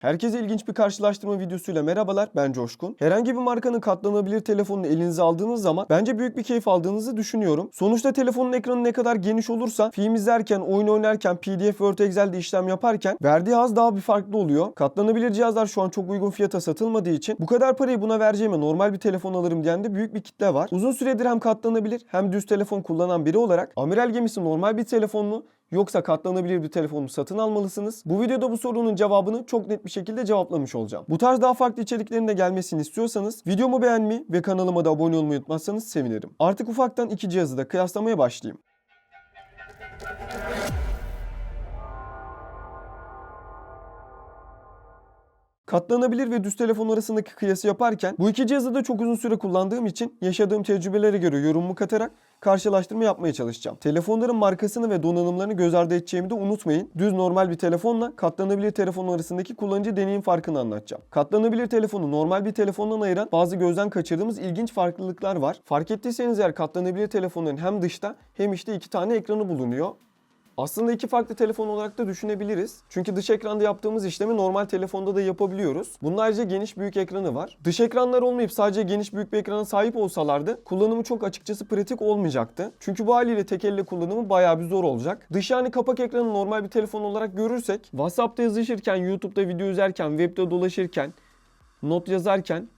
Herkese ilginç bir karşılaştırma videosuyla merhabalar ben Coşkun. Herhangi bir markanın katlanabilir telefonunu elinize aldığınız zaman bence büyük bir keyif aldığınızı düşünüyorum. Sonuçta telefonun ekranı ne kadar geniş olursa film izlerken, oyun oynarken, PDF, Word, Excel'de işlem yaparken verdiği haz daha bir farklı oluyor. Katlanabilir cihazlar şu an çok uygun fiyata satılmadığı için bu kadar parayı buna vereceğime normal bir telefon alırım diyen de büyük bir kitle var. Uzun süredir hem katlanabilir hem düz telefon kullanan biri olarak amiral gemisi normal bir telefon mu yoksa katlanabilir bir telefonu satın almalısınız? Bu videoda bu sorunun cevabını çok net bir şekilde cevaplamış olacağım. Bu tarz daha farklı içeriklerin de gelmesini istiyorsanız videomu beğenmeyi ve kanalıma da abone olmayı unutmazsanız sevinirim. Artık ufaktan iki cihazı da kıyaslamaya başlayayım. Katlanabilir ve düz telefon arasındaki kıyası yaparken bu iki cihazı da çok uzun süre kullandığım için yaşadığım tecrübelere göre yorumumu katarak karşılaştırma yapmaya çalışacağım. Telefonların markasını ve donanımlarını göz ardı edeceğimi de unutmayın. Düz normal bir telefonla katlanabilir telefon arasındaki kullanıcı deneyim farkını anlatacağım. Katlanabilir telefonu normal bir telefondan ayıran bazı gözden kaçırdığımız ilginç farklılıklar var. Fark ettiyseniz eğer katlanabilir telefonların hem dışta hem içte iki tane ekranı bulunuyor. Aslında iki farklı telefon olarak da düşünebiliriz. Çünkü dış ekranda yaptığımız işlemi normal telefonda da yapabiliyoruz. Bunun ayrıca geniş büyük ekranı var. Dış ekranlar olmayıp sadece geniş büyük bir ekrana sahip olsalardı kullanımı çok açıkçası pratik olmayacaktı. Çünkü bu haliyle tek elle kullanımı bayağı bir zor olacak. Dış yani kapak ekranı normal bir telefon olarak görürsek WhatsApp'ta yazışırken, YouTube'da video izlerken, webde dolaşırken, not yazarken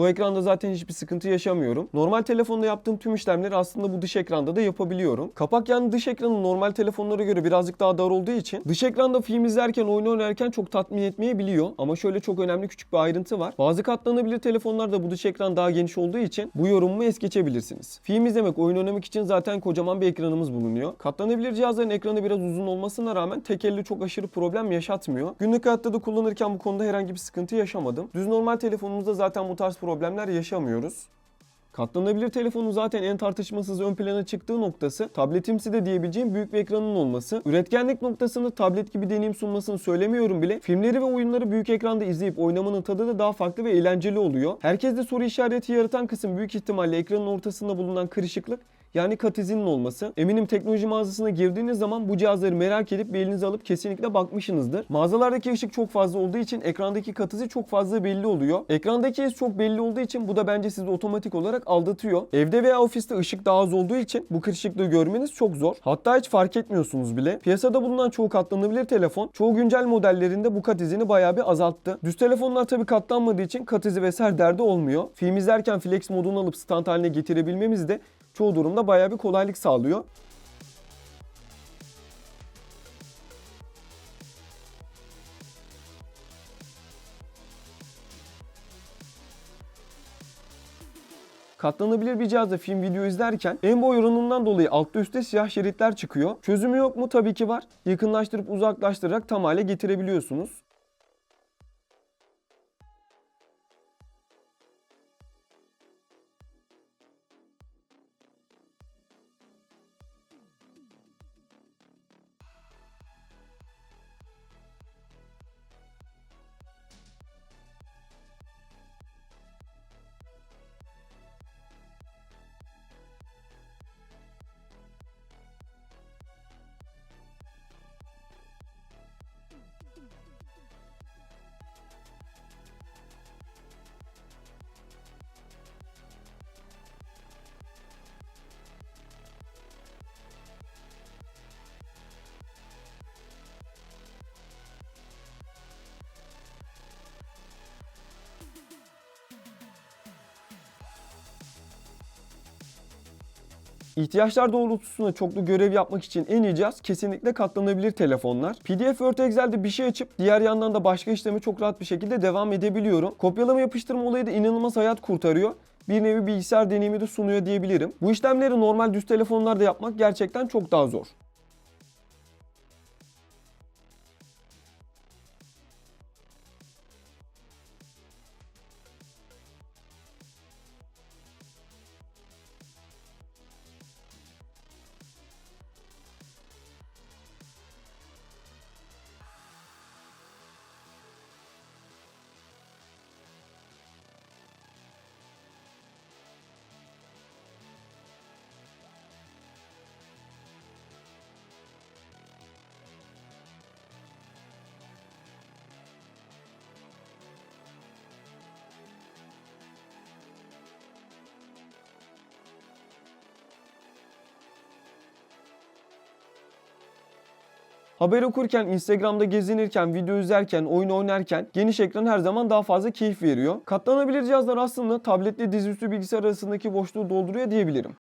bu ekranda zaten hiçbir sıkıntı yaşamıyorum. Normal telefonda yaptığım tüm işlemleri aslında bu dış ekranda da yapabiliyorum. Kapak yani dış ekranı normal telefonlara göre birazcık daha dar olduğu için dış ekranda film izlerken, oyun oynarken çok tatmin etmeyebiliyor. Ama şöyle çok önemli küçük bir ayrıntı var. Bazı katlanabilir telefonlarda bu dış ekran daha geniş olduğu için bu yorumumu es geçebilirsiniz. Film izlemek, oyun oynamak için zaten kocaman bir ekranımız bulunuyor. Katlanabilir cihazların ekranı biraz uzun olmasına rağmen tek elle çok aşırı problem yaşatmıyor. Günlük hayatta da kullanırken bu konuda herhangi bir sıkıntı yaşamadım. Düz normal telefonumuzda zaten bu tarz problemler yaşamıyoruz. Katlanabilir telefonun zaten en tartışmasız ön plana çıktığı noktası tabletimsi de diyebileceğim büyük bir ekranın olması. Üretkenlik noktasını tablet gibi deneyim sunmasını söylemiyorum bile. Filmleri ve oyunları büyük ekranda izleyip oynamanın tadı da daha farklı ve eğlenceli oluyor. Herkeste soru işareti yaratan kısım büyük ihtimalle ekranın ortasında bulunan kırışıklık yani kat izinin olması. Eminim teknoloji mağazasına girdiğiniz zaman bu cihazları merak edip bir elinize alıp kesinlikle bakmışsınızdır. Mağazalardaki ışık çok fazla olduğu için ekrandaki kat izi çok fazla belli oluyor. Ekrandaki iz çok belli olduğu için bu da bence sizi otomatik olarak aldatıyor. Evde veya ofiste ışık daha az olduğu için bu kırışıklığı görmeniz çok zor. Hatta hiç fark etmiyorsunuz bile. Piyasada bulunan çoğu katlanabilir telefon çoğu güncel modellerinde bu kat izini bayağı bir azalttı. Düz telefonlar tabi katlanmadığı için kat izi vesaire derdi olmuyor. Film izlerken flex modunu alıp stand haline getirebilmemiz de çoğu durumda bayağı bir kolaylık sağlıyor. Katlanabilir bir cihazda film video izlerken en boy oranından dolayı altta üstte siyah şeritler çıkıyor. Çözümü yok mu? Tabii ki var. Yakınlaştırıp uzaklaştırarak tam hale getirebiliyorsunuz. İhtiyaçlar doğrultusunda çoklu görev yapmak için en iyi cihaz kesinlikle katlanabilir telefonlar. PDF Word Excel'de bir şey açıp diğer yandan da başka işleme çok rahat bir şekilde devam edebiliyorum. Kopyalama yapıştırma olayı da inanılmaz hayat kurtarıyor. Bir nevi bilgisayar deneyimi de sunuyor diyebilirim. Bu işlemleri normal düz telefonlarda yapmak gerçekten çok daha zor. Haber okurken, Instagram'da gezinirken, video izlerken, oyun oynarken geniş ekran her zaman daha fazla keyif veriyor. Katlanabilir cihazlar aslında tabletle dizüstü bilgisayar arasındaki boşluğu dolduruyor diyebilirim.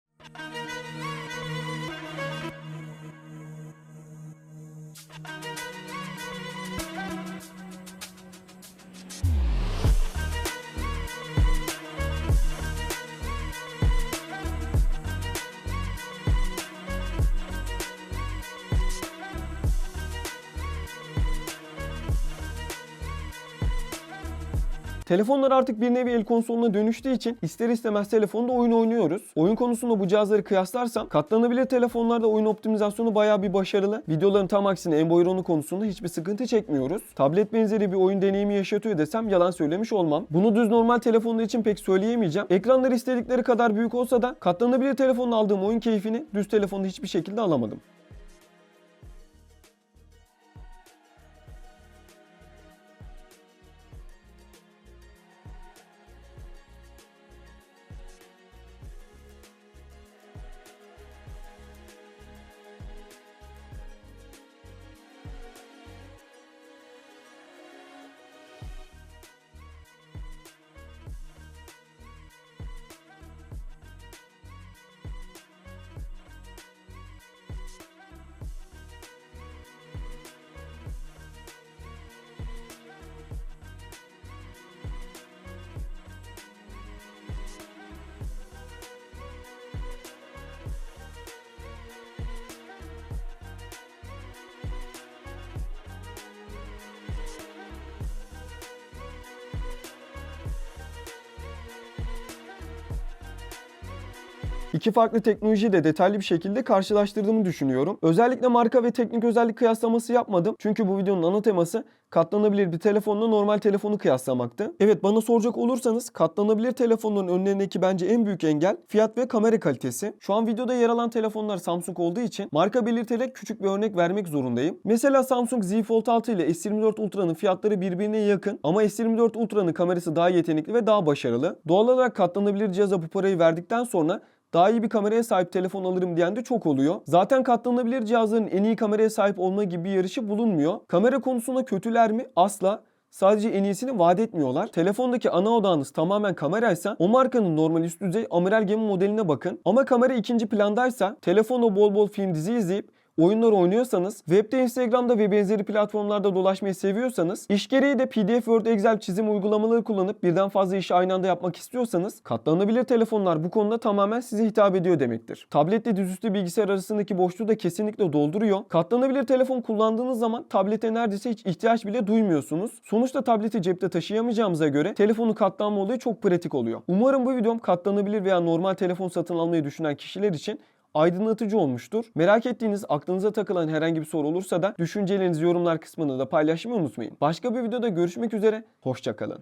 Telefonlar artık bir nevi el konsoluna dönüştüğü için ister istemez telefonda oyun oynuyoruz. Oyun konusunda bu cihazları kıyaslarsam katlanabilir telefonlarda oyun optimizasyonu bayağı bir başarılı. Videoların tam aksine Emboyron'u konusunda hiçbir sıkıntı çekmiyoruz. Tablet benzeri bir oyun deneyimi yaşatıyor desem yalan söylemiş olmam. Bunu düz normal telefonlar için pek söyleyemeyeceğim. Ekranları istedikleri kadar büyük olsa da katlanabilir telefonla aldığım oyun keyfini düz telefonda hiçbir şekilde alamadım. İki farklı teknolojiyi de detaylı bir şekilde karşılaştırdığımı düşünüyorum. Özellikle marka ve teknik özellik kıyaslaması yapmadım. Çünkü bu videonun ana teması katlanabilir bir telefonla normal telefonu kıyaslamaktı. Evet bana soracak olursanız katlanabilir telefonların önlerindeki bence en büyük engel fiyat ve kamera kalitesi. Şu an videoda yer alan telefonlar Samsung olduğu için marka belirterek küçük bir örnek vermek zorundayım. Mesela Samsung Z Fold 6 ile S24 Ultra'nın fiyatları birbirine yakın ama S24 Ultra'nın kamerası daha yetenekli ve daha başarılı. Doğal olarak katlanabilir cihaza bu parayı verdikten sonra daha iyi bir kameraya sahip telefon alırım diyen de çok oluyor. Zaten katlanabilir cihazların en iyi kameraya sahip olma gibi bir yarışı bulunmuyor. Kamera konusunda kötüler mi? Asla. Sadece en iyisini vaat etmiyorlar. Telefondaki ana odağınız tamamen kameraysa o markanın normal üst düzey amiral gemi modeline bakın. Ama kamera ikinci plandaysa telefonla bol bol film dizi izleyip oyunlar oynuyorsanız, webde Instagram'da ve benzeri platformlarda dolaşmayı seviyorsanız, iş gereği de PDF, Word, Excel çizim uygulamaları kullanıp birden fazla işi aynı anda yapmak istiyorsanız, katlanabilir telefonlar bu konuda tamamen size hitap ediyor demektir. Tabletle dizüstü bilgisayar arasındaki boşluğu da kesinlikle dolduruyor. Katlanabilir telefon kullandığınız zaman tablete neredeyse hiç ihtiyaç bile duymuyorsunuz. Sonuçta tableti cepte taşıyamayacağımıza göre telefonu katlanma olayı çok pratik oluyor. Umarım bu videom katlanabilir veya normal telefon satın almayı düşünen kişiler için aydınlatıcı olmuştur. Merak ettiğiniz, aklınıza takılan herhangi bir soru olursa da düşüncelerinizi yorumlar kısmında da paylaşmayı unutmayın. Başka bir videoda görüşmek üzere, hoşçakalın.